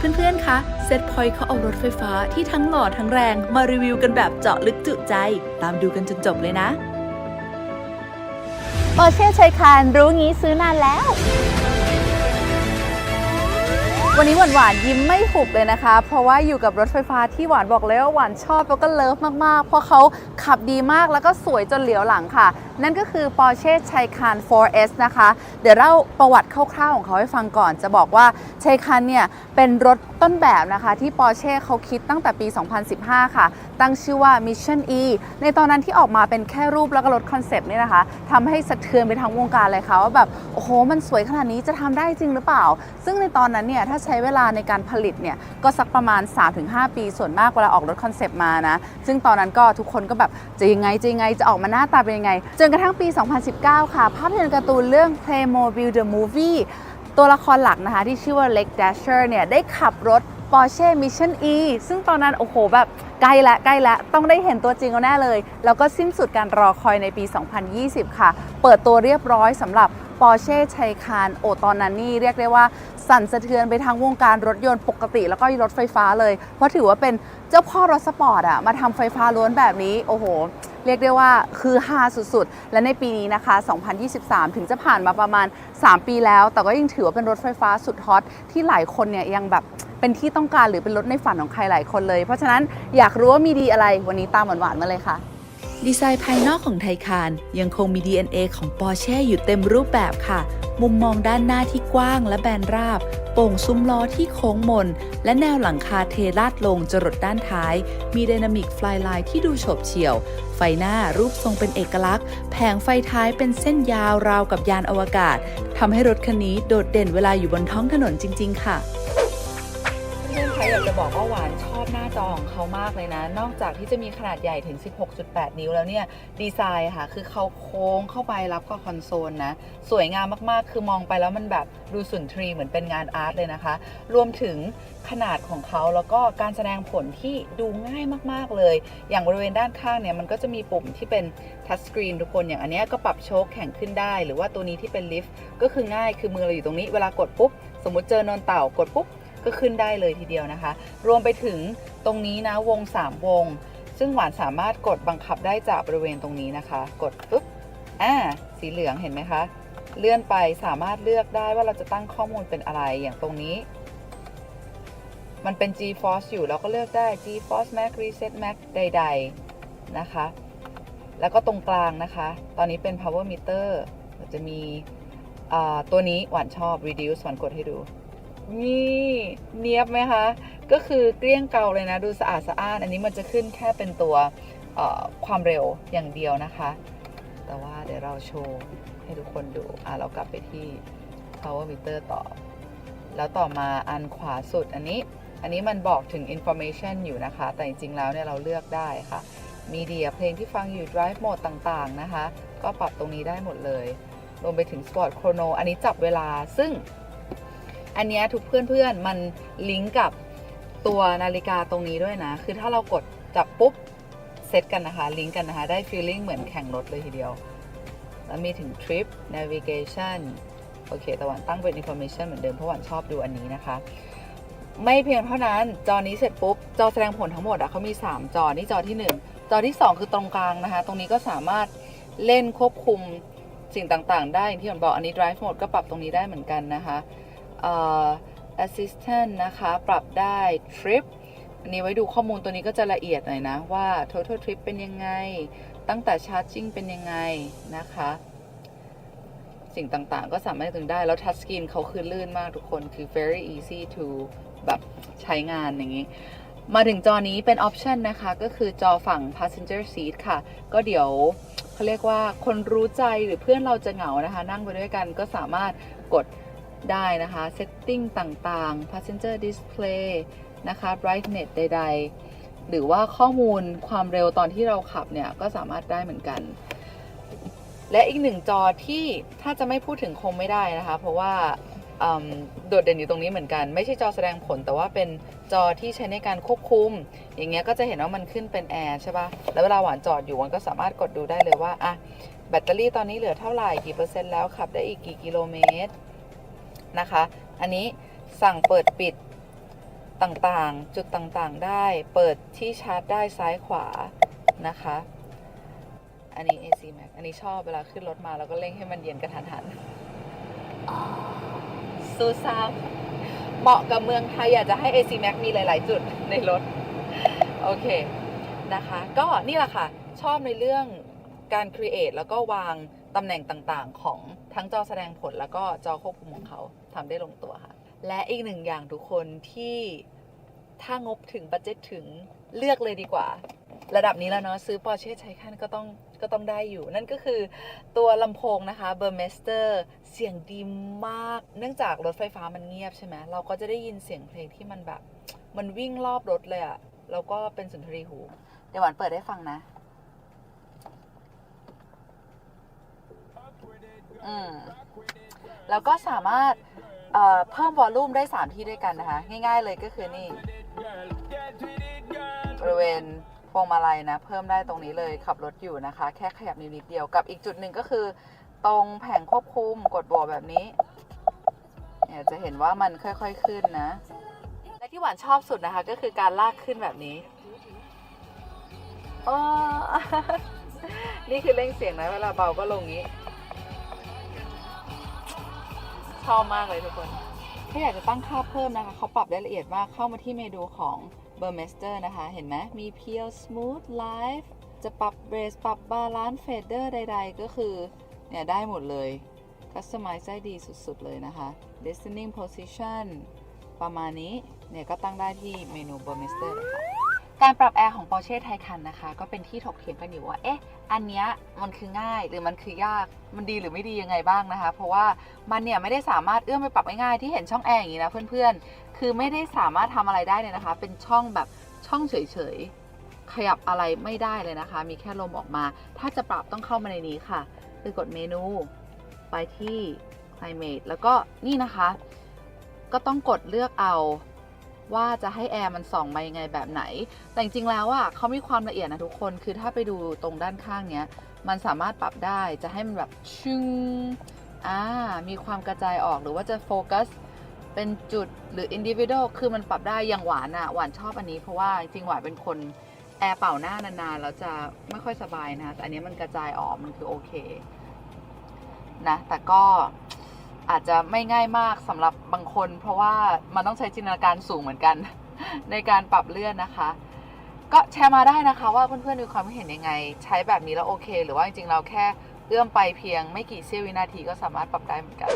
เพื่อนๆ คะเซตพอยต์เขาเอารถไฟฟ้าที่ทั้งหล่อทั้งแรงมารีวิวกันแบบเจาะลึกจุใจ ตามดูกันจนจบเลยนะปอเช่ชัยคานรู้งี้ซื้อนานแล้ว วันนี้หวานหวานยิ้มไม่หุบเลยนะคะ เพราะว่าอยู่กับรถไฟฟ้าที่หวานบอกเลยว่าหวานชอบแล้วก็เลิฟมากๆ เพราะเขาขับดีมากแล้วก็สวยจนเหลียวหลังค่ะ นั่นก็คือ Porsche Taycan 4S นะคะ เดี๋ยวเล่าประวัติคร่าวๆของเขาให้ฟังก่อน จะบอกว่า Taycan เนี่ยเป็นรถต้นแบบนะคะที่ Porsche เขาคิดตั้งแต่ปี 2015 ค่ะ ตั้งชื่อว่า Mission E ในตอนนั้นที่ออกมาเป็นแค่รูปแล้วก็รถคอนเซปต์นี่นะคะทำให้สะเทือนไปทั้งวงการเลยค่ะว่าแบบ โอ้โห มันสวยขนาดนี้จะทำได้จริงหรือเปล่า ซึ่งในตอนนั้นเนี่ยถ้าใช้เวลาในการผลิตเนี่ยก็สักประมาณ 3-5 ปีส่วนมากเวลาออกรถคอนเซปต์มานะ ซึ่งตอนนั้นก็ทุกคนก็แบบจะยังไงจะยังไงจะออกมาหน้าตาเป็นยังไงจนกระทั่งปี 2019 ค่ะ ภาพยนตร์การ์ตูนเรื่อง Playmobil the Movie ตัวละครหลักนะคะ ที่ชื่อว่า Leg Dasher เนี่ย ได้ขับรถ Porsche Mission E ซึ่งตอนนั้น โอ้โห แบบใกล้ละใกล้ละต้องได้เห็นตัวจริงเอาแน่เลย แล้วก็สิ้นสุดการรอคอยในปี 2020 ค่ะ เปิดตัวเรียบร้อยสำหรับ Porsche Taycan โอตอนนั้นนี่เรียกได้ว่าสั่นสะเทือนไปทั้งวงการรถยนต์ปกติ แล้วก็รถไฟฟ้าเลย เพราะถือว่าเป็นเจ้าพ่อรถสปอร์ตอะมาทำไฟฟ้าล้วนแบบนี้โอ้โห เรียกได้ว่าคือฮาสุดๆ และในปีนี้นะคะ 2023 ถึงจะผ่านมาประมาณ 3 ปีแล้ว แต่ก็ยังถือว่าเป็นรถไฟฟ้าสุดฮอตที่หลายคนเนี่ยยังแบบเป็นที่ต้องการหรือเป็นรถในฝันของใครหลายคนเลย เพราะฉะนั้นอยากรู้ว่ามีดีอะไรวันนี้ตามหวานๆมาเลยค่ะ ดีไซน์ภายนอกของไทคานยังคงมี DNA ของ Porsche อยู่เต็มรูปแบบค่ะ มุมมองด้านหน้าที่กว้างและแบนราบ โป่งซุ้มล้อที่โค้งมน และแนวหลังคาเทลาดลงจรดด้านท้าย มีไดนามิกฟลายไลน์ที่ดูโฉบเฉี่ยว ไฟหน้ารูปทรงเป็นเอกลักษณ์ แผงไฟท้ายเป็นเส้นยาวราวกับยานอวกาศทำให้รถคันนี้โดดเด่นเวลาอยู่บนท้องถนนจริง ๆ ค่ะเพื่อนๆคะอยากจะบอกว่าหวานช จอของเขามากเลยนะ นอกจากที่จะมีขนาดใหญ่ถึง 16.8 นิ้วแล้วเนี่ย ดีไซน์ค่ะ คือเขาโค้งเข้าไปรับกับคอนโซลนะ สวยงามมากๆ คือมองไปแล้วมันแบบดูสุนทรีเหมือนเป็นงานอาร์ตเลยนะคะ รวมถึงขนาดของเขาแล้วก็การแสดงผลที่ดูง่ายมากๆเลย อย่างบริเวณด้านข้างเนี่ย มันก็จะมีปุ่มที่เป็นทัชสกรีนทุกคน อย่างอันนี้ก็ปรับโชคแข็งขึ้นได้ หรือว่าตัวนี้ที่เป็นลิฟต์ก็คือง่าย คือมือเราอยู่ตรงนี้ เวลากดปุ๊บ สมมติเจอนอนเต่ากดปุ๊บ ก็ขึ้นได้เลยทีเดียวนะคะ รวมไปถึงตรงนี้นะวง 3 วง ซึ่งหวานสามารถกดบังคับได้จากบริเวณตรงนี้นะคะ กดปุ๊บอ่าสีเหลืองเห็นไหมคะ เลื่อนไปสามารถเลือกได้ว่าเราจะตั้งข้อมูลเป็นอะไรอย่างตรงนี้ มันเป็น GeForce อยู่เราก็เลือกได้ GeForce Max Reset Max ใด ๆ นะคะ แล้วก็ตรงกลางนะคะ ตอนนี้เป็น Power Meter จะมีตัวนี้หวานชอบ Reduce หวานกดให้ดู นี่เนียบไหมคะ ก็คือเกลี้ยงเกาเลยนะ ดูสะอาดสะอ้าน อันนี้มันจะขึ้นแค่เป็นตัวความเร็วอย่างเดียวนะคะ แต่ว่าเดี๋ยวเราโชว์ให้ทุกคนดูอะเรากลับไปที่ power meter ต่อ แล้วต่อมาอันขวาสุดอันนี้ อันนี้มันบอกถึง information อยู่นะคะ แต่จริงๆ แล้วเนี่ยเราเลือกได้ค่ะมีเดียเพลงที่ฟังอยู่ drive mode ต่างๆ นะคะ ก็ปรับตรงนี้ได้หมดเลย รวมไปถึง sport chrono อันนี้จับเวลาซึ่ง อันเนี้ยทุกเพื่อนๆมันลิงก์กับตัวนาฬิกาตรงนี้ด้วยนะ คือถ้าเรากดจับปุ๊บเซตกันนะคะ ลิงก์กันนะคะ ได้ feeling เหมือนแข่งรถเลยทีเดียว แล้วมีถึง trip navigation โอเคแต่วันตั้งเป็น information เหมือนเดิมเพราะวันชอบดูอันนี้นะคะ ไม่เพียงเท่านั้นจอนี้เสร็จปุ๊บ จอแสดงผลทั้งหมดอะเขามี 3 จอ นี่จอที่ 1 จอที่ 2 คือตรงกลางนะคะ ตรงนี้ก็สามารถเล่นควบคุมสิ่งต่างๆ ได้อย่างที่ผมบอกอันนี้ drive mode ก็ปรับตรงนี้ได้เหมือนกันนะคะ assistant นะคะ ปรับได้ trip อันนี้ไว้ดูข้อมูลตัวนี้ก็จะละเอียดหน่อยนะ ว่า total trip เป็นยังไง ตั้งแต่ charging เป็นยังไงนะคะ สิ่งต่างๆ ก็สามารถถึงได้ แล้ว touch screen เขาคือลื่นมากทุกคน คือ very easy to แบบใช้งานอย่างนี้ มาถึงจอนี้เป็น option นะคะ ก็คือจอฝั่ง passenger seat ค่ะ ก็เดี๋ยวเขาเรียกว่าคนรู้ใจหรือเพื่อนเราจะเหงานะคะ นั่งไปด้วยกันก็สามารถกด ได้นะคะ setting ต่างๆ passenger display นะคะ brightness ใด ๆ หรือว่าข้อมูลความเร็วตอนที่เราขับเนี่ย ก็สามารถได้เหมือนกัน และอีกหนึ่งจอที่ถ้าจะไม่พูดถึงคงไม่ได้นะคะ เพราะว่าโดดเด่นอยู่ตรงนี้เหมือนกัน ไม่ใช่จอแสดงผลแต่ว่าเป็นจอที่ใช้ในการควบคุม อย่างเงี้ยก็จะเห็นว่ามันขึ้นเป็นแอร์ใช่ปะแล้วเวลาหวานจอดอยู่มันก็สามารถกดดูได้เลยว่าอะแบตเตอรี่ตอนนี้เหลือเท่าไหร่กี่เปอร์เซ็นต์แล้วขับได้อีกกี่กิโลเมตร นะคะ อันนี้สั่งเปิดปิดต่างๆ จุดต่างๆ ได้ เปิดที่ชาร์จได้ซ้ายขวานะคะ อันนี้ AC Max อันนี้ชอบเวลาขึ้นรถมาแล้วก็เร่งให้มันเย็นกระทันหันซูซาบเหมาะกับเมืองไทยอยากจะให้ AC Max มีหลาย ๆ จุดในรถ โอเคนะคะ ก็นี่แหละค่ะ ชอบในเรื่องการ create แล้วก็วางตำแหน่งต่างๆ ของ ทั้งจอแสดงผลแล้วก็จอควบคุมของเขาทำได้ลงตัวค่ะ และอีกหนึ่งอย่างทุกคนที่ถ้างบถึงบัตเจ็ตถึงเลือกเลยดีกว่า ระดับนี้แล้วเนาะซื้อ Porsche Taycan ก็ต้องก็ต้องได้อยู่ นั่นก็คือตัวลำโพงนะคะ Burmester เสียงดีมาก เนื่องจากรถไฟฟ้ามันเงียบใช่ไหมเราก็จะได้ยินเสียงเพลงที่มันแบบ มันวิ่งรอบรถเลยอะแล้วก็เป็นสุนทรีหู เดี๋ยวหวานเปิดให้ฟังนะ อืมแล้วก็สามารถเอ่อเพิ่มวอลลุ่มได้ 3 ที่ด้วยกันนะคะ ง่ายๆเลยก็คือนี่ บริเวณพวงมาลัยนะ เพิ่มได้ตรงนี้เลยขับรถอยู่นะคะ แค่ขยับนิ้วนิดเดียวกับอีกจุดหนึ่งก็คือ ตรงแผงควบคุมกดบวกแบบนี้เนี่ยจะเห็นว่ามันค่อยๆขึ้นนะ และที่หวานชอบสุดนะคะ ก็คือการลากขึ้นแบบนี้อ๋อนี่คือเร่งเสียงนะเวลาเบาก็ลงงี้ อบมากเลยทุกคน ถ้าอยากจะตั้งค่าเพิ่มนะคะ เขาปรับได้ละเอียดมาก เข้ามาที่เมนูของ b u r m e s t e r นะคะ เห็นไหม มี Pure Smooth Live จะปรับเบสปรับบาลานซ์เฟเดอร์ใด ๆ ก็คือ เนี่ย ได้หมดเลย Customize ได้ดีสุดๆเลยนะคะ Listening Position ประมาณนี้ เนี่ย ก็ตั้งได้ที่เมนู b u r m e s t e r เลยค่ะ การปรับแอร์ของ Porsche Taycan นะคะ ก็เป็นที่ถกเถียงกันอยู่ว่า เอ๊ะ อันเนี้ยมันคือง่ายหรือมันคือยาก มันดีหรือไม่ดียังไงบ้างนะคะ เพราะว่ามันเนี่ยไม่ได้สามารถเอื้อมไปปรับง่ายๆที่เห็นช่องแอร์อย่างนี้นะเพื่อนๆ คือไม่ได้สามารถทำอะไรได้เลยนะคะ เป็นช่องแบบช่องเฉยๆ ขยับอะไรไม่ได้เลยนะคะ มีแค่ลมออกมา ถ้าจะปรับต้องเข้ามาในนี้ค่ะ คือกดเมนู ไปที่ climate แล้วก็นี่นะคะ ก็ต้องกดเลือกเอา ว่าจะให้แอร์มันส่องมายังไงแบบไหน แต่จริงๆแล้วอะเขามีความละเอียดนะทุกคนคือถ้าไปดูตรงด้านข้างเนี้ยมันสามารถปรับได้จะให้มันแบบชึงอ่ามีความกระจายออกหรือว่าจะโฟกัสเป็นจุดหรือ individual คือมันปรับได้อย่างหวานอะหวานชอบอันนี้เพราะว่าจริงหวานเป็นคนแอร์เป่าหน้านานๆแล้วจะไม่ค่อยสบายนะคะแต่อันนี้มันกระจายออกมันคือโอเคนะแต่ก็ อาจจะไม่ง่ายมากสำหรับบางคน เพราะว่ามันต้องใช้จินตนาการสูงเหมือนกัน ในการปรับเลื่อนนะคะ ก็แชร์มาได้นะคะ ว่าเพื่อนๆมีความคิดเห็นยังไง ใช้แบบนี้แล้วโอเค หรือว่าจริงๆเราแค่เอื้อมไปเพียงไม่กี่เสี้ยววินาทีก็สามารถปรับได้เหมือนกัน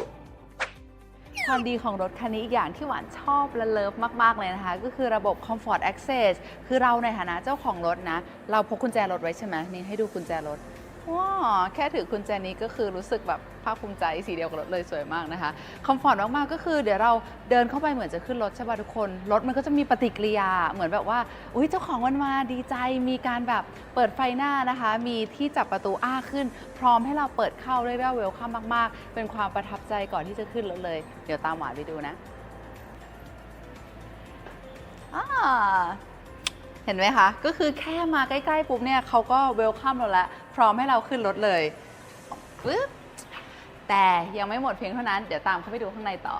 ความดีของรถคันนี้อีกอย่างที่หวานชอบและเลิฟมาก ๆ เลยนะคะ ก็คือระบบ Comfort Access คือเราในฐานะเจ้าของรถนะ เราพกกุญแจรถไว้ใช่ไหมนี่ให้ดูกุญแจรถ ว้าแค่ถือกุญแจนี้ก็คือรู้สึกแบบภาคภูมิใจสีเดียวกับรถเลยสวยมากนะคะคอมฟอร์ตมากๆก็คือเดี๋ยวเราเดินเข้าไปเหมือนจะขึ้นรถใช่ป่ะทุกคน รถมันก็จะมีปฏิกิริยาเหมือนแบบว่าอุ้ยเจ้าของมันมาดีใจมีการแบบเปิดไฟหน้านะคะ มีที่จับประตูอ้าขึ้น พร้อมให้เราเปิดเข้าเรียกได้ว่าเวลคัมมาก ๆ เป็นความประทับใจก่อนที่จะขึ้นรถเลย เดี๋ยวตามหวานไปดูนะอ่าเห็นไหมคะ ก็คือแค่มาใกล้ ๆ ปุ๊บเนี่ยเขาก็เวลคัมเราแล้ว พร้อมให้เราขึ้นรถเลยปึ๊บแต่ยังไม่หมดเพียงเท่านั้น เดี๋ยวตามเข้าไปดูข้างในต่อ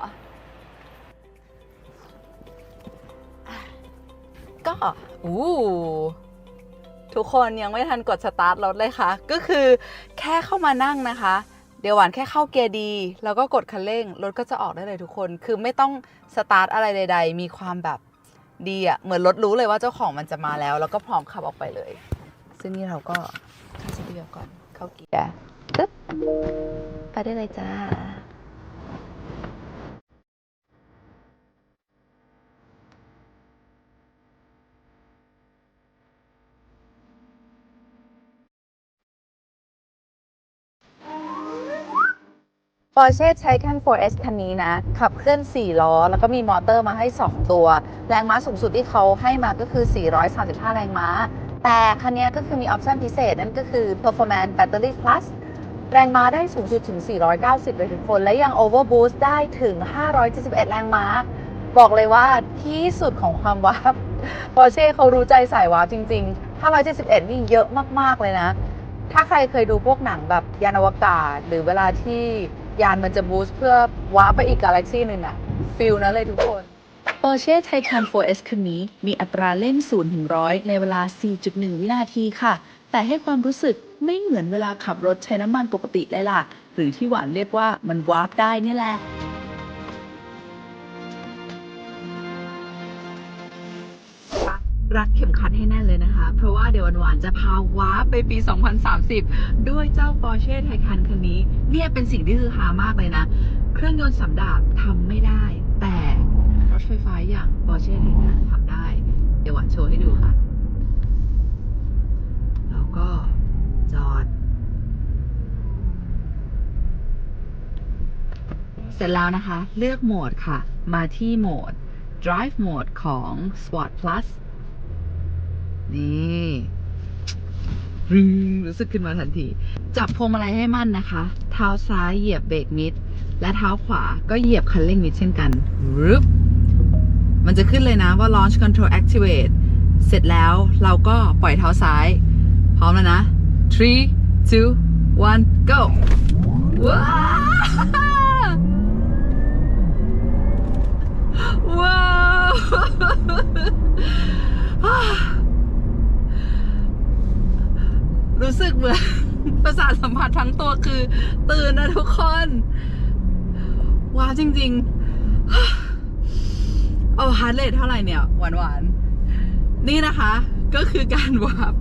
ก็อู้ทุกคนยังไม่ทันกดสตาร์ทรถเลยค่ะ ก็คือแค่เข้ามานั่งนะคะ เดี๋ยวหวานแค่เข้าเกียร์ดี แล้วก็กดคันเร่ง รถก็จะออกได้เลยทุกคน คือไม่ต้องสตาร์ทอะไรใด ๆ มีความแบบดีอะเหมือนรถรู้เลยว่าเจ้าของมันจะมาแล้ว แล้วก็พร้อมขับออกไปเลย ซึ่งนี่เราก็ เข้าสตูดิโอก่อน เข้าเกียร์ตึ๊บไปได้เลยจ้า Porsche Taycan 4S คันนี้นะ ขับเคลื่อน 4 ล้อ แล้วก็มีมอเตอร์มาให้ 2 ตัว แรงม้าสูงสุดที่เขาให้มาก็คือ 435 แรงม้า แต่คันนี้ก็คือมีออปชันพิเศษนั่นก็คือ Performance Battery Plus แรงม้าได้สูงสุดถึง 490 เลยทุกคน และยัง Overboost ได้ถึง 571 แรงม้า บอกเลยว่าที่สุดของความว้าบ Porsche เขารู้ใจสายวาร์จริง ๆ 571 นี่เยอะมาก ๆ เลยนะ ถ้าใครเคยดูพวกหนังแบบยานอวกาศ หรือเวลาที่ยานมันจะบูสต์เพื่อว้าร์ไปอีกกาแล็กซี่หนึ่งอะฟิลนั้นเลยทุกคน Porsche Taycan 4S คันนี้มีอัตราเร่ง 0-100 ในเวลา 4.1 วินาทีค่ะ แต่ให้ความรู้สึกไม่เหมือนเวลาขับรถใช้น้ำมันปกติเลยล่ะ หรือที่หวานเรียกว่ามันวาร์ปได้นี่แหละรัดเข็มขัดให้แน่นเลยนะคะ เพราะว่าเดี๋ยวหวานจะพาว้าไปปี 2030 ด้วยเจ้า Porsche Taycan คันนี้ เนี่ยเป็นสิ่งที่คือฮามากเลยนะ เครื่องยนต์สำดาบทำไม่ได้ ไฟฟ้าอย่าง Porsche Taycan ทำได้ เดี๋ยวหวานโชว์ให้ดูค่ะ แล้วก็จอด เสร็จแล้วนะคะ เลือกโหมดค่ะ มาที่โหมด Drive Mode ของ Sport Plus นี่รึงรู้สึกขึ้นมาทันที จับพวงมาลัยให้มั่นนะคะ เท้าซ้ายเหยียบเบรกมิด และเท้าขวาก็เหยียบคันเร่งมิดเช่นกันรึบ มันจะขึ้นเลยนะว่า Launch Control Activate เสร็จแล้วเราก็ปล่อยเท้าซ้าย พร้อมแล้วนะ three two one go ว้าวว้าวรู้สึกเหมือนประสาทสัมผัสทั้งตัวคือ ตื่นนะทุกคน ว้าวจริง ๆ เอาฮาร์ดเรทเท่าไหร่เนี่ย หวานหวานนี่นะคะ ก็คือการวาร์ป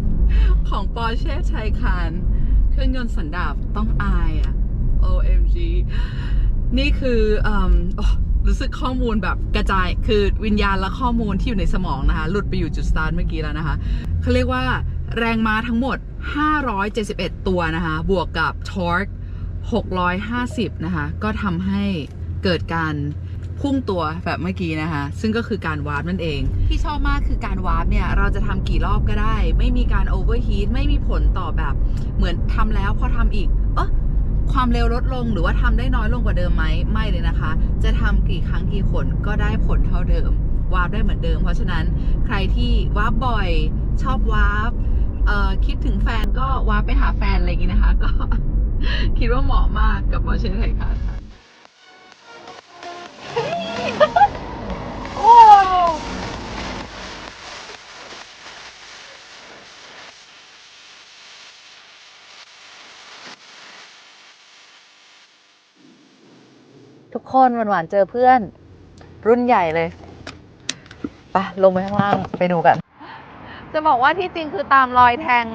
ของปอร์เช่ชัยคานเครื่องยนต์สันดาปต้องอายอะ OMG นี่คือเอิ่มรู้สึกข้อมูลแบบกระจายคือวิญญาณและข้อมูลที่อยู่ในสมองนะคะ หลุดไปอยู่จุดสตาร์ทเมื่อกี้แล้วนะคะเขาเรียกว่าแรงม้าทั้งหมด 571 ตัวนะคะ บวกกับ torque 650 นะคะ ก็ทำให้เกิดการ พุ่งตัวแบบเมื่อกี้นะคะ ซึ่งก็คือการวาร์ปนั่นเอง ที่ชอบมากคือการวาร์ปเนี่ยเราจะทำกี่รอบก็ได้ ไม่มีการโอเวอร์ฮีทไม่มีผลต่อแบบเหมือนทำแล้วพอทำอีก เออความเร็วลดลงหรือว่าทำได้น้อยลงกว่าเดิมไหมไม่เลยนะคะ จะทำกี่ครั้งกี่คนก็ได้ผลเท่าเดิมวาร์ปได้เหมือนเดิม เพราะฉะนั้นใครที่วาร์ปบ่อยชอบวาร์ปคิดถึงแฟนก็วาร์ปไปหาแฟนอะไรอย่างนี้นะคะ ก็คิดว่าเหมาะมากกับ Porsche Taycan ค่ะ โอ้ทุกคนหวานๆเจอเพื่อน รุ่นใหญ่เลยปะลงไปข้างล่างไปดูกัน จะบอกว่าที่จริงคือตามรอยแทง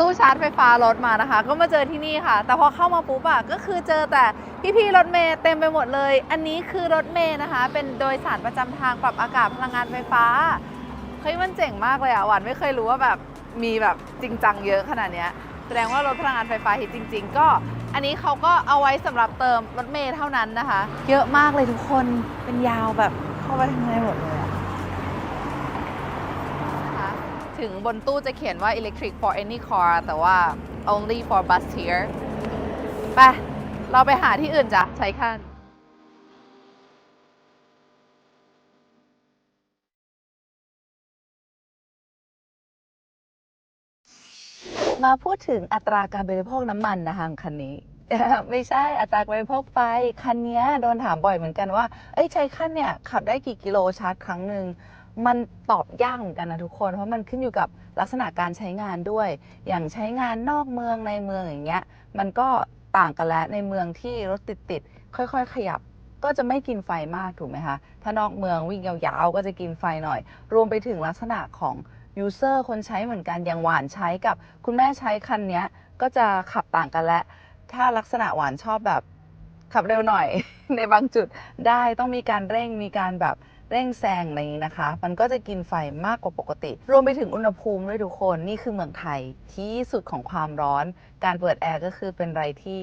ตู้ชาร์จไฟฟ้ารถมานะคะ ก็มาเจอที่นี่ค่ะ แต่พอเข้ามาปุ๊บอะก็คือเจอแต่พี่ๆรถเมย์เต็มไปหมดเลย อันนี้คือรถเมย์นะคะ เป็นโดยสารประจำทางปรับอากาศพลังงานไฟฟ้าเฮ้ยมันเจ๋งมากเลยอะหวานไม่เคยรู้ว่าแบบมีแบบจริงจังเยอะขนาดเนี้ยแสดงว่ารถพลังงานไฟฟ้าฮิตจริง ๆ ก็อันนี้เขาก็เอาไว้สำหรับเติมรถเมล์เท่านั้นนะคะ เยอะมากเลยทุกคนเป็นยาวแบบเข้าไปข้างในหมดเลยอะนะคะ ถึงบนตู้จะเขียนว่า electric for any car แต่ว่า only for bus here ไปเราไปหาที่อื่นจ้ะใช้คันมาพูดถึงอัตราการบริโภคน้ำมันนะคะของคันนี้ ไม่ใช่อัตราการบริโภคไฟคันนี้โดนถามบ่อยเหมือนกันว่า เอ้ยใช้คันเนี่ยขับได้กี่กิโลชาร์จครั้งหนึ่ง มันตอบยากเหมือนกันนะทุกคน เพราะมันขึ้นอยู่กับลักษณะการใช้งานด้วย อย่างใช้งานนอกเมืองในเมืองอย่างเงี้ย มันก็ต่างกันแล้วในเมืองที่รถติดติดๆค่อย ๆ ขยับก็จะไม่กินไฟมากถูกไหมคะ ถ้านอกเมืองวิ่งยาวๆ ก็จะกินไฟหน่อย รวมไปถึงลักษณะของยูเซอร์คนใช้เหมือนกัน อย่างหวานใช้กับคุณแม่ใช้คันเนี้ยก็จะขับต่างกันและ ถ้าลักษณะหวานชอบแบบขับเร็วหน่อย ในบางจุดได้ต้องมีการเร่งมีการแบบ เร่งแซงอะไรอย่างนี้นะคะ มันก็จะกินไฟมากกว่าปกติ รวมไปถึงอุณหภูมิด้วยทุกคนนี่คือเมืองไทยที่สุดของความร้อน การเปิดแอร์ก็คือเป็นอะไรที่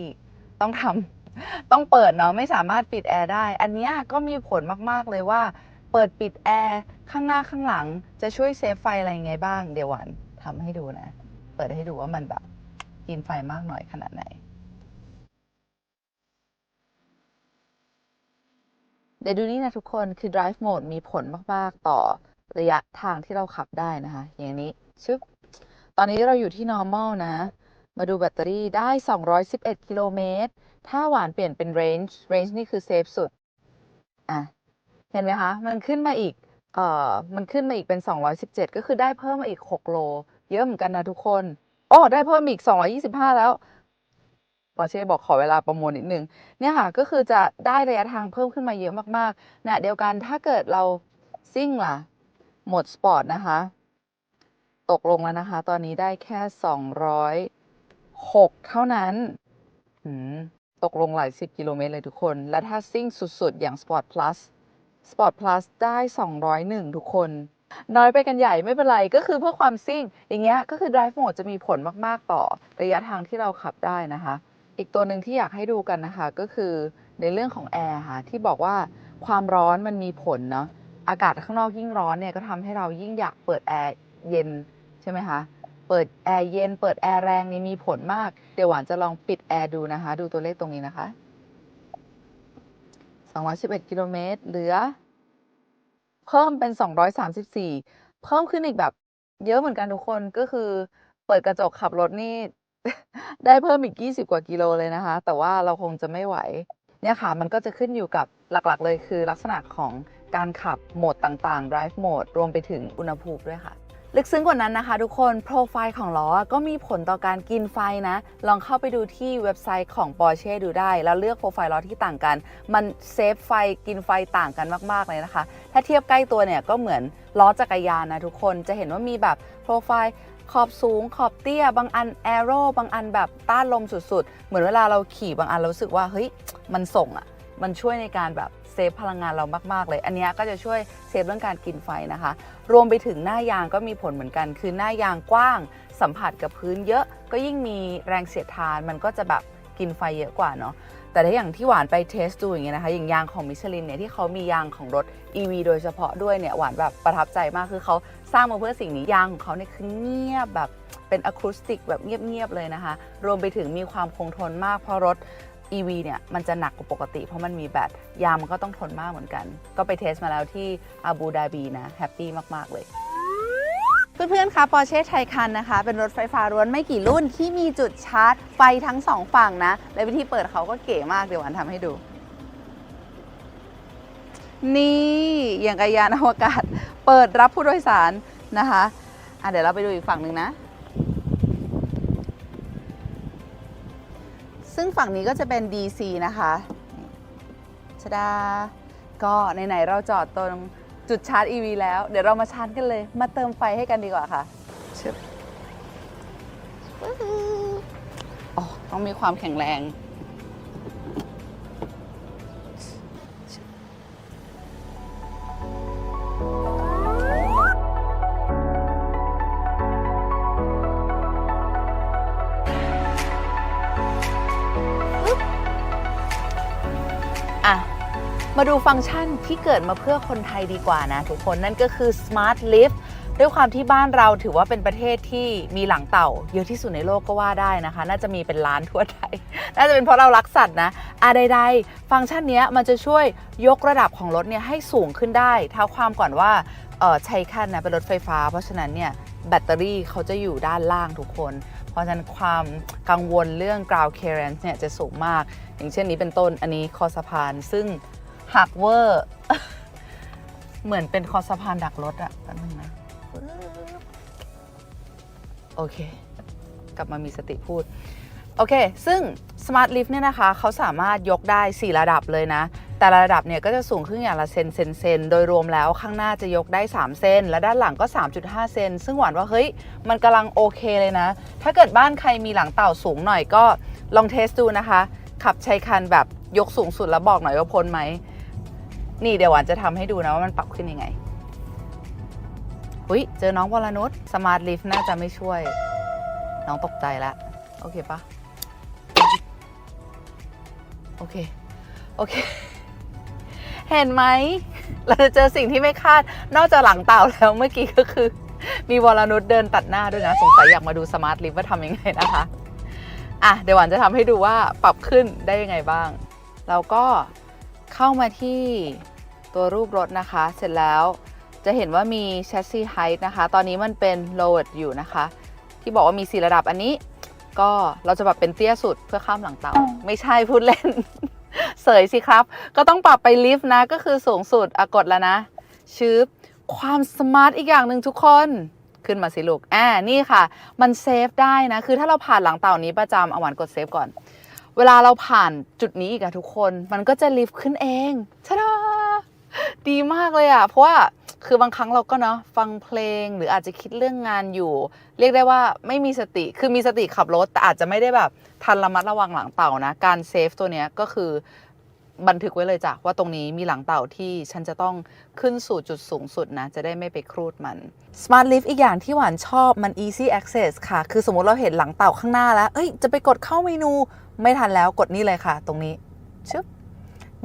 ต้องทำต้องเปิดเนาะไม่สามารถปิดแอร์ได้ อันเนี้ยก็มีผลมากๆเลยว่า เปิดปิดแอร์ข้างหน้าข้างหลังจะช่วยเซฟไฟอะไรยังไงบ้าง เดี๋ยวหวานทำให้ดูนะ เปิดให้ดูว่ามันแบบกินไฟมากน่อยขนาดไหน เดี๋ยวดูนี่นะทุกคนคือ drive mode มีผลมาก ๆ ต่อระยะทางที่เราขับได้นะคะ อย่างนี้ชึบตอนนี้เราอยู่ที่ normal นะ มาดูแบตเตอรี่ได้ 211 กิโลเมตร ถ้าหวานเปลี่ยนเป็น range range นี่คือเซฟสุด อะ เห็นไหมคะ มันขึ้นมาอีก เอ่อ มันขึ้นมาอีกเป็น 217 ก็คือได้เพิ่มมาอีก 6 โล เยอะเหมือนกันนะทุกคน โอ้ ได้เพิ่มอีก 225 แล้ว ปอเช่บอกขอเวลาประมวลนิดนึงเนี่ยค่ะก็คือจะได้ระยะทางเพิ่มขึ้นมาเยอะมากๆนะเดียวกันถ้าเกิดเราซิ่งล่ะ หมดสปอร์ตนะคะ ตกลงแล้วนะคะ ตอนนี้ได้แค่ 206 เท่านั้นตกลงหลายสิบกิโลเมตรเลยทุกคน และถ้าซิ่งสุดๆ อย่าง Sport Plus Sport Plus ได้ 201 ทุกคน น้อยไปกันใหญ่ไม่เป็นไร ก็คือเพื่อความซิ่ง อย่างเงี้ยก็คือ Drive Mode จะมีผลมาก ๆ ต่อระยะทางที่เราขับได้นะคะ อีกตัวหนึ่งที่อยากให้ดูกันนะคะ ก็คือในเรื่องของแอร์ค่ะที่บอกว่าความร้อนมันมีผลเนาะอากาศข้างนอกยิ่งร้อนเนี่ยก็ทำให้เรายิ่งอยากเปิดแอร์เย็นใช่ไหมคะเปิดแอร์เย็นเปิดแอร์แรงนี่มีผลมาก เดี๋ยวหวานจะลองปิดแอร์ดูนะคะ ดูตัวเลขตรงนี้นะคะ 211 กิโลเมตรเหลือ เพิ่มเป็น 234 เพิ่มขึ้นอีกแบบ เยอะเหมือนกันทุกคนก็คือ เปิดกระจกขับรถนี่ ได้เพิ่มอีก 20 กว่ากิโลเลยนะคะ แต่ว่าเราคงจะไม่ไหว เนี่ยค่ะ มันก็จะขึ้นอยู่กับหลักๆ เลยคือลักษณะของการขับโหมดต่างๆ drive mode รวมไปถึงอุณหภูมิด้วยค่ะ ลึกซึ้งกว่านั้นนะคะทุกคน โปรไฟล์ของล้อก็มีผลต่อการกินไฟนะ ลองเข้าไปดูที่เว็บไซต์ของ Porsche ดูได้ แล้วเลือกโปรไฟล์ล้อที่ต่างกัน มันเซฟไฟกินไฟต่างกันมากๆเลยนะคะ ถ้าเทียบใกล้ตัวเนี่ยก็เหมือนล้อจักรยานนะทุกคน จะเห็นว่ามีแบบโปรไฟล์ ขอบสูงขอบเตี้ย บางอันแอโร่บางอันแบบต้านลมสุดๆ เหมือนเวลาเราขี่บางอันเรารู้สึกว่าเฮ้ยมันส่งอะ่ะมันช่วยในการแบบเซฟพลังงานเรามาก ๆ เลย อันนี้ก็จะช่วยเซฟเรื่องการกินไฟนะคะ รวมไปถึงหน้ายางก็มีผลเหมือนกัน คือหน้ายางกว้าง สัมผัสกับพื้นเยอะ ก็ยิ่งมีแรงเสียดทาน มันก็จะแบบกินไฟเยอะกว่าเนาะ แต่ถ้าอย่างที่หวานไปเทสดูอย่างเงี้ยนะคะ อย่างยางของมิชลินเนี่ยที่เขามียางของรถ EV โดยเฉพาะด้วยเนี่ยหวานแบบประทับใจมาก คือเขา สร้างมาเพื่อสิ่งนี้ยางของเขาเนี่ยคือเงียบแบบเป็นอะคูสติกแบบเงียบๆเลยนะคะ รวมไปถึงมีความคงทนมากเพราะรถ EV เนี่ยมันจะหนักกว่าปกติ เพราะมันมีแบตยางมันก็ต้องทนมากเหมือนกัน ก็ไปเทสมาแล้วที่อาบูดาบีนะแฮปปี้มากๆเลยเพื่อนๆ คะ Porsche Taycan นะคะ เป็นรถไฟฟ้าล้วนไม่กี่รุ่นที่มีจุดชาร์จไฟทั้งสองฝั่งนะ และวิธีเปิดเขาก็เก๋มาก เดี๋ยววันทำให้ดู นี่อย่างกบยานอวกาศ เปิดรับผู้โดยสารนะคะอะเดี๋ยวเราไปดูอีกฝั่งหนึ่งนะ ซึ่งฝั่งนี้ก็จะเป็น DC นะคะชดา ก็ไหนๆเราจอดตรงจุดชาร์จ EV แล้ว เดี๋ยวเรามาชาร์จกันเลย มาเติมไฟให้กันดีกว่าค่ะชึบอ๋อต้องมีความแข็งแรง มาดูฟังก์ชันที่เกิดมาเพื่อคนไทยดีกว่านะทุกคนนั่นก็คือ Smart Lift ด้วยความที่บ้านเราถือว่าเป็นประเทศที่มีหลังเต่า เยอะที่สุดในโลกก็ว่าได้นะคะ น่าจะมีเป็นล้านทั่วไทย น่าจะเป็นเพราะเรารักสัตว์นะอะใดๆ ฟังก์ชันนี้มันจะช่วยยกระดับของรถเนี่ยให้สูงขึ้นได้ เท้าความก่อนว่าใช้คันนะเป็นรถไฟฟ้า เพราะฉะนั้นเนี่ยแบตเตอรี่เขาจะอยู่ด้านล่างทุกคน เพราะฉะนั้นความกังวลเรื่อง ground clearance เนี่ยจะสูงมาก อย่างเช่นนี้เป็นต้นอันนี้คอสะพานซึ่ง หักเวอร์ เหมือนเป็นคอสะพานดักรถอะแป๊บนึงนะโอเค กลับมามีสติพูด โอเค ซึ่ง Smart Lift เนี่ยนะคะ เขาสามารถยกได้ 4 ระดับเลยนะ แต่ละระดับเนี่ยก็จะสูงขึ้นอย่างละเซนเซนเซน โดยรวมแล้วข้างหน้าจะยกได้ 3 เซน และด้านหลังก็ 3.5 เซน ซึ่งหวานว่า เฮ้ย มันกำลังโอเคเลยนะ ถ้าเกิดบ้านใครมีหลังเต่าสูงหน่อยก็ลองเทสดูนะคะ ขับใช้คันแบบยกสูงสุดแล้วบอกหน่อยว่าพ้นไหม นี่เดี๋ยวหวานจะทำให้ดูนะว่ามันปรับขึ้นยังไงอุ้ยเจอน้องวรนุชสมาร์ทลิฟต์น่าจะไม่ช่วย น้องตกใจแล้วโอเคปะโอเค โอเค เห็นไหม เราจะเจอสิ่งที่ไม่คาด นอกจากหลังเต่าแล้วเมื่อกี้ก็คือ มีวรนุชเดินตัดหน้าด้วยนะ สงสัยอยากมาดูสมาร์ทลิฟต์ว่าทำยังไงนะคะ อะ เดี๋ยวหวานจะทำให้ดูว่าปรับขึ้นได้ยังไงบ้างเราก็ เข้ามาที่ตัวรูปรถนะคะ เสร็จแล้วจะเห็นว่ามี chassis height นะคะ ตอนนี้มันเป็น lowered อยู่นะคะ ที่บอกว่ามี 4 ระดับอันนี้ ก็เราจะแบบเป็นเตี้ยสุดเพื่อข้ามหลังเต่าไม่ใช่พูดเล่น เสยสิครับ ก็ต้องปรับไปลิฟต์นะ ก็คือสูงสุดอกดแล้วนะ ชืบความสมาร์ทอีกอย่างหนึ่งทุกคนขึ้นมาสิลูกอ่านี่ค่ะ มันเซฟได้นะ คือถ้าเราผ่านหลังเต่านี้ประจำเอาหวานกดเซฟก่อน เวลาเราผ่านจุดนี้อีกอะทุกคน มันก็จะลิฟต์ขึ้นเองชดาดีมากเลยอะเพราะว่าคือบางครั้งเราก็เนาะฟังเพลงหรืออาจจะคิดเรื่องงานอยู่ เรียกได้ว่าไม่มีสติคือมีสติขับรถ แต่อาจจะไม่ได้แบบทันระมัดระวังหลังเต่านะ การเซฟตัวเนี้ยก็คือบันทึกไว้เลยจ้ะว่าตรงนี้มีหลังเต่าที่ฉันจะต้องขึ้นสู่จุดสูงสุดนะ จะได้ไม่ไปครูดมัน Smart Lift อีกอย่างที่หวานชอบมัน easy access ค่ะ คือสมมติเราเห็นหลังเต่าข้างหน้าแล้ว เอ้ย จะไปกดเข้าเมนู ไม่ทันแล้วกดนี่เลยค่ะ ตรงนี้ชึบ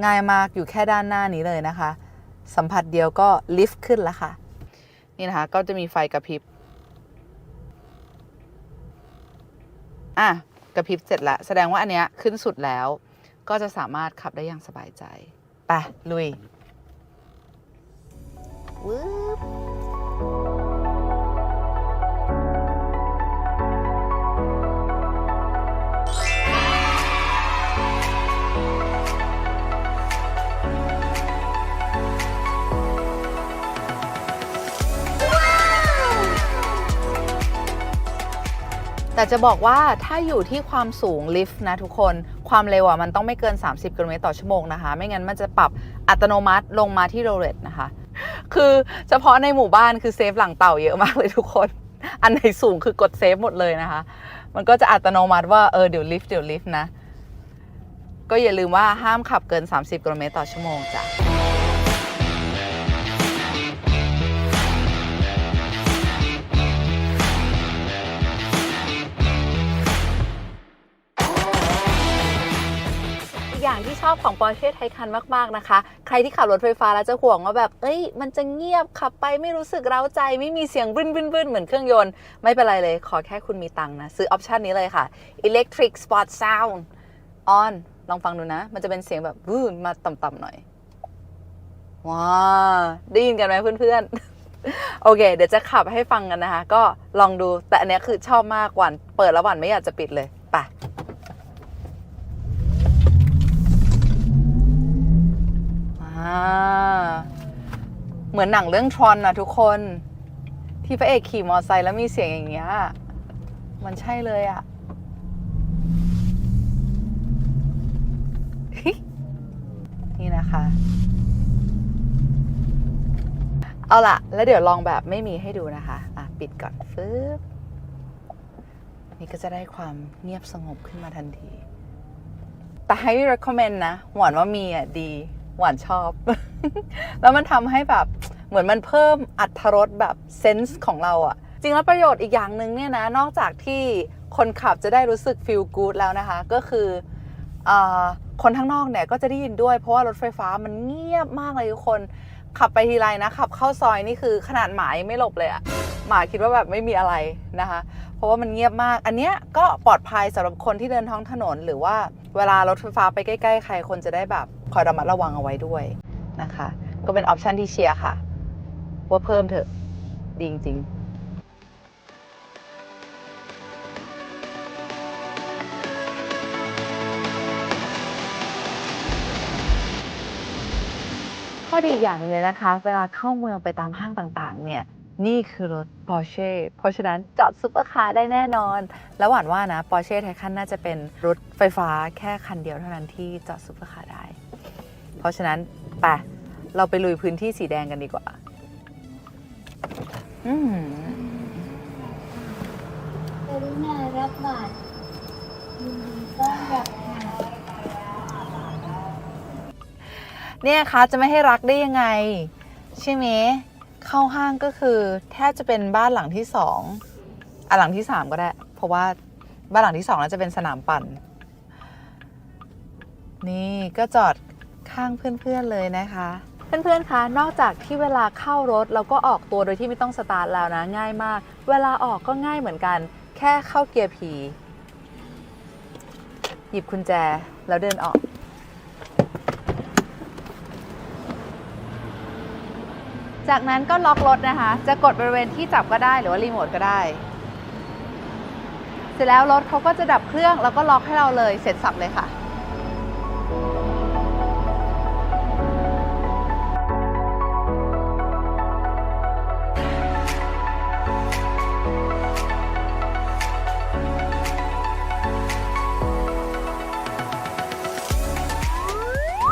ง่ายมากอยู่แค่ด้านหน้านี้เลยนะคะ สัมผัสเดียวก็ลิฟต์ขึ้นแล้วค่ะ นี่นะคะ ก็จะมีไฟกระพริบอะกระพริบเสร็จแล้วแสดงว่าอันเนี้ยขึ้นสุดแล้ว ก็จะสามารถขับได้อย่างสบายใจไปลุยวืบ แต่จะบอกว่าถ้าอยู่ที่ความสูงลิฟต์นะทุกคนความเร็วอะมันต้องไม่เกิน 30กิโลเมตรต่อชั่วโมงนะคะ ไม่งั้นมันจะปรับอัตโนมัติลงมาที่โรเลตนะคะ คือเฉพาะในหมู่บ้านคือเซฟหลังเต่าเยอะมากเลยทุกคน อันไหนสูงคือกดเซฟหมดเลยนะคะ มันก็จะอัตโนมัติว่าเออเดี๋ยวลิฟต์เดี๋ยวลิฟต์นะ ก็อย่าลืมว่าห้ามขับเกิน 30กิโลเมตรต่อชั่วโมงจ้ะ อย่างที่ชอบของ Porsche Taycan มาก ๆ นะคะ ใครที่ขับรถไฟฟ้าแล้วจะห่วงว่าแบบ เอ้ย มันจะเงียบขับไปไม่รู้สึกเร้าใจ ไม่มีเสียงบึ้นบึ้นบึ้นเหมือนเครื่องยนต์ ไม่เป็นไรเลย ขอแค่คุณมีตังค์นะ ซื้อออปชันนี้เลยค่ะ Electric Sport Sound on ลองฟังดูนะ มันจะเป็นเสียงแบบวืนมาต่ำๆหน่อย ว้าได้ยินกันไหมเพื่อนๆโอเค เดี๋ยวจะขับให้ฟังกันนะคะ ก็ลองดูแต่อันนี้คือชอบมากหวันเปิดแล้วหวันไม่อยากจะปิดเลย ไป อ่าเหมือนหนังเรื่องทรอนนะทุกคน ที่พระเอกขี่มอไซค์แล้วมีเสียงอย่างเงี้ย มันใช่เลยอะนี่นะคะ เอาละแล้วเดี๋ยวลองแบบไม่มีให้ดูนะคะ อะ ปิดก่อนฟึบนี่ก็จะได้ความเงียบสงบขึ้นมาทันที แต่ให้ recommend นะ หวานว่ามีอะดี หวานชอบ แล้วมันทำให้แบบเหมือนมันเพิ่มอัตรรสแบบเซนส์ของเราอะจริงแล้วประโยชน์อีกอย่างหนึ่งเนี่ยนะนอกจากที่คนขับจะได้รู้สึก feel good แล้วนะคะ ก็คืออคนข้างนอกเนี่ยก็จะได้ยินด้วย เพราะว่ารถไฟฟ้ามันเงียบมากเลยทุกคนขับไปทีไรนะขับเข้าซอยนี่คือขนาดหมายังไม่หลบเลยอะหมาคิดว่าแบบไม่มีอะไรนะคะ ราะว่ามันเงียบมาก อันเนี้ยก็ปลอดภัยสำหรับคนที่เดินท้องถนน หรือว่าเวลารถไฟฟ้าไปใกล้ๆ ใครคนจะได้แบบคอยระมัดระวังเอาไว้ด้วยนะคะ ก็เป็นออปชันที่เชียร์ค่ะ ว่าเพิ่มเถอะ ดีจริงๆข้อดีอย่างนึงเลยนะคะ เวลาเข้าเมืองไปตามห้างต่างๆ เนี่ย นี่คือรถ Porsche เพราะฉะนั้นจอดซุปเปอร์คาร์ได้แน่นอน แล้วหวานว่านะ Porsche Taycan น่าจะเป็นรถไฟฟ้าแค่คันเดียวเท่านั้นที่จอดซุปเปอร์คาร์ได้ เพราะฉะนั้นไปเราไปลุยพื้นที่สีแดงกันดีกว่า อืมกรุณารับบัตรยินดีต้อนรับค่ะเนี่ยคะจะไม่ให้รักได้ยังไง ใช่ไหม เข้าห้างก็คือแทบจะเป็นบ้านหลังที่สองอะหลังที่สามก็ได้ เพราะว่าบ้านหลังที่สองน่าจะเป็นสนามปั่น นี่ก็จอดข้างเพื่อนๆเลยนะคะเพื่อนๆ คะ นอกจากที่เวลาเข้ารถเราก็ออกตัวโดยที่ไม่ต้องสตาร์ทแล้วนะ ง่ายมาก เวลาออกก็ง่ายเหมือนกัน แค่เข้าเกียร์พีหยิบกุญแจแล้วเดินออก จากนั้นก็ล็อกรถนะคะ จะกดบริเวณที่จับก็ได้หรือว่ารีโมทก็ได้ เสร็จแล้วรถเขาก็จะดับเครื่องแล้วก็ล็อกให้เราเลยเสร็จสับเลยค่ะ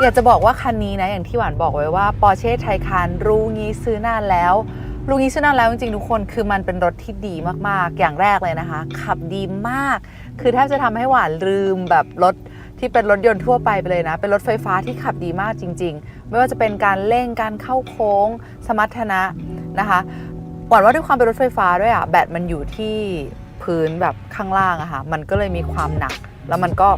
อยากจะบอกว่าคันนี้นะอย่างที่หวานบอกไว้ว่า Porsche Taycan รู้งี้ซื้อนานแล้ว รู้งี้ซื้อนานแล้วจริงๆ ทุกคนคือมันเป็นรถที่ดีมากๆ อย่างแรกเลยนะคะ ขับดีมาก คือแทบจะทำให้หวานลืมแบบรถที่เป็นรถยนต์ทั่วไปไปเลยนะ เป็นรถไฟฟ้าที่ขับดีมากจริง ๆ ไม่ว่าจะเป็นการเร่งการเข้าโค้ง สมรรถนะนะคะหวานว่าด้วยความเป็นรถไฟฟ้าด้วยอะแบตมันอยู่ที่ พื้นแบบข้างล่างอะค่ะ มันก็เลยมีความหนัก แล้วมันก็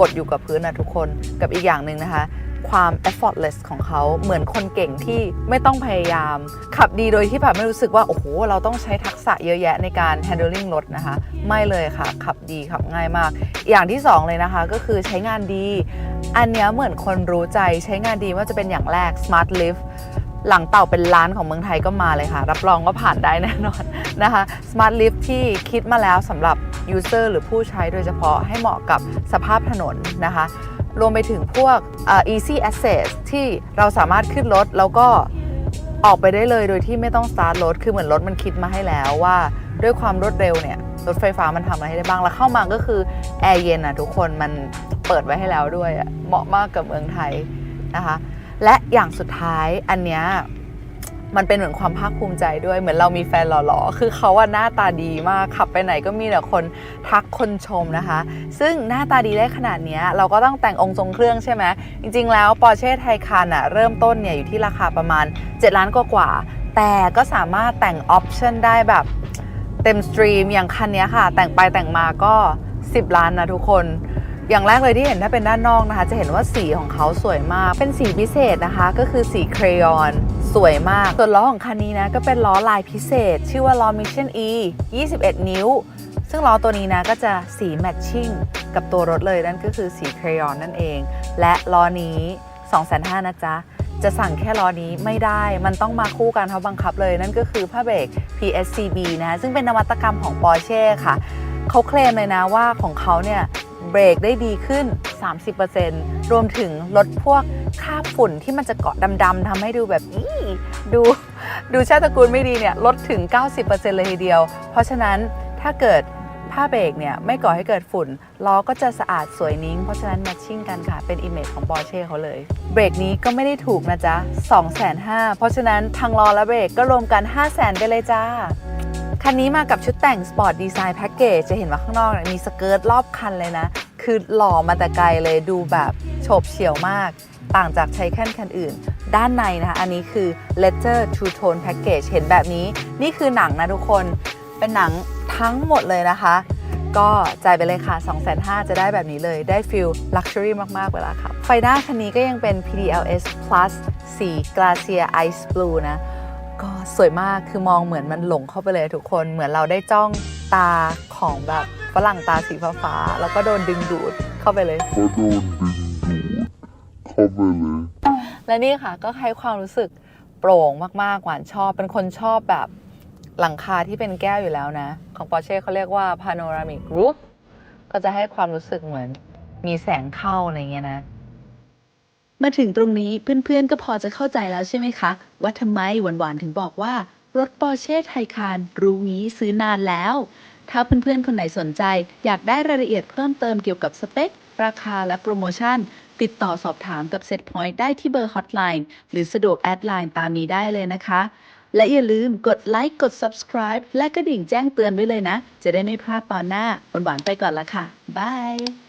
กดอยู่กับพื้นนะทุกคน กับอีกอย่างหนึ่งนะคะ ความ effortless ของเขาเหมือนคนเก่งที่ไม่ต้องพยายาม ขับดีโดยที่แบบไม่รู้สึกว่า โอ้โห เราต้องใช้ทักษะเยอะแยะในการ handling รถนะคะ ไม่เลยค่ะ ขับดีขับง่ายมาก อย่างที่สองเลยนะคะก็คือใช้งานดี อันเนี้ยเหมือนคนรู้ใจใช้งานดีว่าจะเป็นอย่างแรก smart lift หลังเต่าเป็นล้านของเมืองไทยก็มาเลยค่ะ รับรองว่าผ่านได้แน่นอนนะคะ Smart Lift ที่คิดมาแล้วสำหรับ user หรือผู้ใช้โดยเฉพาะให้เหมาะกับสภาพถนนนะคะ รวมไปถึงพวกเอ่อ easy access ที่เราสามารถขึ้นรถแล้วก็ออกไปได้เลยโดยที่ไม่ต้องสตาร์ทรถ คือเหมือนรถมันคิดมาให้แล้วว่าด้วยความรวดเร็วเนี่ยรถไฟฟ้ามันทำอะไรให้ได้บ้าง แล้วเข้ามาก็คือแอร์เย็นอะทุกคนมันเปิดไว้ให้แล้วด้วยเหมาะมากกับเมืองไทยนะคะ และอย่างสุดท้ายอันเนี้ยมันเป็นเหมือนความภาคภูมิใจด้วยเหมือนเรามีแฟนหล่อๆ คือเขาอะหน้าตาดีมากขับไปไหนก็มีแต่คนทักคนชมนะคะ ซึ่งหน้าตาดีได้ขนาดนี้เราก็ต้องแต่งองค์ทรงเครื่องใช่ไหมจริงๆแล้ว Porsche Taycan อะเริ่มต้นเนี่ยอยู่ที่ราคาประมาณ 7 ล้านกว่าๆแต่ก็สามารถแต่งออปชันได้แบบเต็มสตรีมอย่างคันเนี้ยค่ะ แต่งไปแต่งมาก็ 10 ล้านนะทุกคน อย่างแรกเลยที่เห็นถ้าเป็นด้านนอกนะคะ จะเห็นว่าสีของเขาสวยมาก เป็นสีพิเศษนะคะ ก็คือสีเครยอนสวยมากส่วนล้อของคันนี้นะก็เป็นล้อลายพิเศษ ชื่อว่าล้อ Mission E 21 นิ้ว ซึ่งล้อตัวนี้นะก็จะสีแมทชิ่งกับตัวรถเลยนั่นก็คือสีเครยอนนั่นเอง และล้อนี้2,500นะจ๊ะจะสั่งแค่ล้อนี้ไม่ได้ มันต้องมาคู่กันเขาบังคับเลย นั่นก็คือผ้าเบรก PSCB นะ ซึ่งเป็นนวัตกรรมของ Porsche ค่ะ เขาเคลมเลยนะว่าของเขาเนี่ย บรกได้ดีขึ้น 30%รวมถึงลดพวกคราบฝุ่นที่มันจะเกาะดำๆทำให้ดูแบบอีดูดูชาติตระกูลไม่ดีเนี่ยลดถึง 90%เลยทีเดียว เพราะฉะนั้นถ้าเกิดผ้าเบรกเนี่ยไม่ก่อให้เกิดฝุ่นล้อก็จะสะอาดสวยนิ้ง เพราะฉะนั้นแมทชิ่งกันค่ะ เป็นอิมเมจของ Porsche เขาเลย เบรกนี้ก็ไม่ได้ถูกนะจ๊ะ 250,000เพราะฉะนั้นทั้งล้อและเบรกก็รวมกัน500,000ไปเลยจ้า คันนี้มากับชุดแต่ง Sport Design Package จะเห็นว่าข้างนอกมีสเกิร์ตรอบคันเลยนะ คือหล่อมาแต่ไกลเลยดูแบบโฉบเฉี่ยวมาก ต่างจากใช้แค่นคันอื่น ด้านในนะคะ อันนี้คือ Leather Two Tone Package เห็นแบบนี้ นี่คือหนังนะทุกคน เป็นหนังทั้งหมดเลยนะคะ ก็จ่ายไปเลยค่ะ 2,500จะได้แบบนี้เลย ได้ฟิลลักชัวรี่มาก ๆ เวลาขับไฟหน้าคันนี้ก็ยังเป็น PDLS Plus สี Glacier Ice Blue นะ ก็สวยมากคือมองเหมือนมันหลงเข้าไปเลยทุกคนเหมือนเราได้จ้องตาของแบบฝรั่งตาสีฟ้าๆแล้วก็โดนดึงดูดเข้าไปเลยก็โดนดึงดูดเข้าไปเลยและนี่ค่ะก็ให้ความรู้สึกโปร่งมากๆหวานชอบ เป็นคนชอบแบบหลังคาที่เป็นแก้วอยู่แล้วนะ ของ Porsche เขาเรียกว่า panoramic roof ก็จะให้ความรู้สึกเหมือนมีแสงเข้าอะไรเงี้ยนะ มาถึงตรงนี้เพื่อนๆ ก็พอจะเข้าใจแล้วใช่ไหมคะ ว่าทำไมหวานๆ ถึงบอกว่า รถปอร์เช่ไทคานรู้งี้ซื้อนานแล้ว ถ้าเพื่อนๆ คนไหนสนใจ อยากได้รายละเอียดเพิ่มเติมเกี่ยวกับสเปค ราคาและโปรโมชั่น ติดต่อสอบถามกับ Set Point ได้ที่เบอร์ฮอตไลน์หรือสะดวกแอดไลน์ตามนี้ได้เลยนะคะ และอย่าลืมกดไลค์กด subscribe และกระดิ่งแจ้งเตือนไว้เลยนะ จะได้ไม่พลาดตอนหน้าหวานๆไปก่อนละค่ะบาย